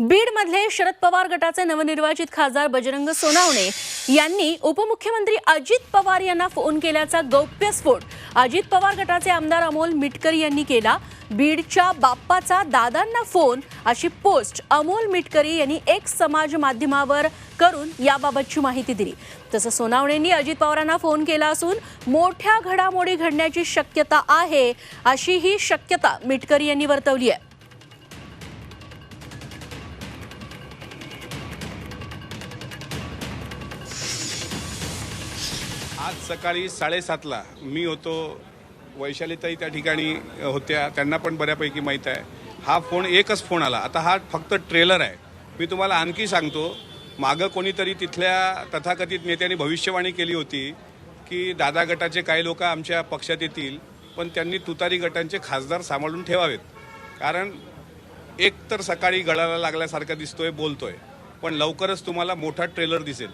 बीडमधले शरद पवार गटाचे नवनिर्वाचित खासदार बजरंग सोनावणे यांनी उपमुख्यमंत्री अजित पवार यांना फोन केल्याचा गौप्यस्फोट अजित पवार गटाचे आमदार अमोल मिटकरी यांनी केला. बीडच्या बाप्पाचा दादांना फोन अशी पोस्ट अमोल मिटकरी यांनी एक समाज माध्यमावर करून याबाबतची माहिती दिली. तसं सोनावणेंनी अजित पवारांना फोन केला असून मोठ्या घडामोडी घडण्याची शक्यता आहे अशी ही शक्यता मिटकरी यांनी वर्तवली आहे. आज सकाळी साडेसातला मी होतो. वैशालीताई त्या ठिकाणी होत्या. त्यांना पण बऱ्यापैकी माहीत आहे. हा फोन एकच फोन आला. आता हा फक्त ट्रेलर आहे. मी तुम्हाला आणखी सांगतो. मागं कोणीतरी तिथल्या तथाकथित नेत्यांनी भविष्यवाणी केली होती की दादा गटाचे काही लोक आमच्या पक्षात येतील पण त्यांनी तुतारी गटांचे खासदार सांभाळून ठेवावेत. कारण एक तर सकाळी गळाला लागल्यासारखा दिसतोय बोलतोय. पण लवकरच तुम्हाला मोठा ट्रेलर दिसेल.